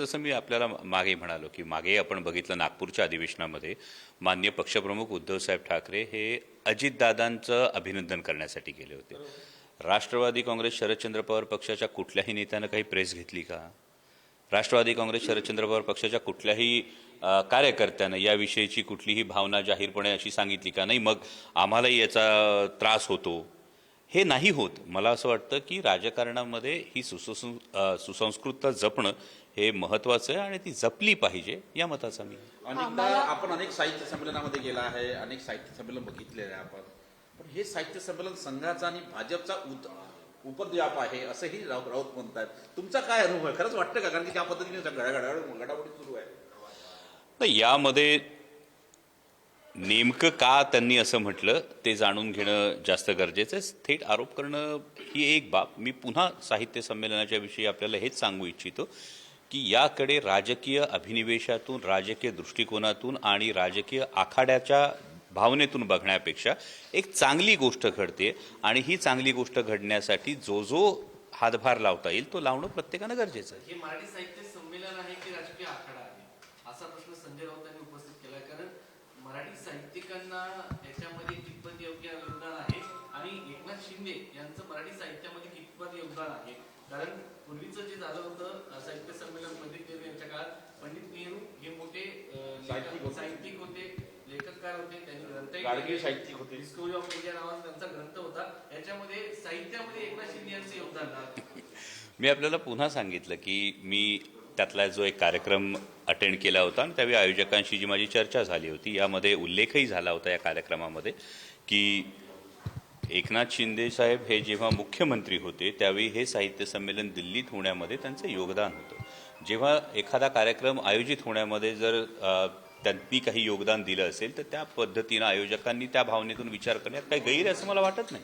जसं मी आपल्याला मागे म्हणालो की मागे आपण बघितलं नागपूरच्या अधिवेशनामध्ये मान्य पक्षप्रमुख उद्धवसाहेब ठाकरे हे अजितदादांचं अभिनंदन करण्यासाठी गेले होते. राष्ट्रवादी काँग्रेस शरदचंद्र पवार पक्षाच्या कुठल्याही नेत्यानं काही प्रेस घेतली का? राष्ट्रवादी काँग्रेस शरदचंद्र पवार पक्षाच्या कुठल्याही कार्यकर्त्यानं याविषयीची कुठलीही भावना जाहीरपणे अशी सांगितली का? नाही मग आम्हालाही याचा त्रास होतो. हे नाही होत. मला असं वाटतं की राजकारणामध्ये ही सुसंस अ, सुसंस्कृतता जपणं हे महत्त्वाचं आहे आणि ती जपली पाहिजे या मताचा मी. अनेकदा आपण अनेक साहित्य संमेलनामध्ये गेला आहे अनेक साहित्य संमेलन बघितलेलं आहे आपण. पण हे साहित्य संमेलन संघाचा आणि भाजपचा उत उपद्व्याप आहे असंही राऊत राऊत म्हणतात तुमचा काय अनुभव आहे? खरंच वाटतं का? कारण की त्या पद्धतीने घडाघड घडामोडी सुरू आहे. तर यामध्ये नेमकं का त्यांनी असं म्हटलं ते जाणून घेणं जास्त गरजेचं आहे. थेट आरोप करणं ही एक बाब. मी पुन्हा साहित्य संमेलनाच्या विषयी आपल्याला हेच सांगू इच्छितो की याकडे राजकीय अभिनिवेशातून राजकीय दृष्टिकोनातून आणि राजकीय आखाड्याच्या भावनेतून बघण्यापेक्षा एक चांगली गोष्ट घडते आणि ही चांगली गोष्ट घडण्यासाठी जो जो हातभार लावता येईल तो लावणं प्रत्येकानं गरजेचं आहे. हे मराठी साहित्य संमेलन आहे की राजकीय आखाडा आहे? असा प्रश्न संजय राऊतांनी उपस्थित केला कारण मराठी साहित्यिकांना याच्यामध्ये कितपत योग्य योगदान आहे आणि एकनाथ शिंदे यांचं मराठी साहित्यामध्ये कितपत योगदान आहे कारण पूर्वीचं जे झालं होतं साहित्य संमेलन पंडित नेहरू यांच्या काळात पंडित नेहरू हे मोठे साहित्यिक होते. साहित्यिक होते लेखककार होते त्यांनी. साहित्यिक होते. डिस्कवरी ऑफ इंडिया नावाचा त्यांचा ग्रंथ होता याच्यामध्ये साहित्यामध्ये एकनाथ शिंदे यांचं योगदान. मी आपल्याला पुन्हा सांगितलं की मी त्यातला जो एक कार्यक्रम अटेंड केला होता आणि त्यावेळी आयोजकांशी जी माझी चर्चा झाली होती यामध्ये उल्लेखही झाला होता या कार्यक्रमामध्ये की एकनाथ शिंदे साहेब हे जेव्हा मुख्यमंत्री होते त्यावेळी हे साहित्य संमेलन दिल्लीत होण्यामध्ये त्यांचं योगदान होतं. जेव्हा एखादा कार्यक्रम आयोजित होण्यामध्ये जर त्यांनी काही योगदान दिलं असेल तर त्या पद्धतीनं आयोजकांनी त्या भावनेतून विचार करण्यात काही गैर असं मला वाटत नाही.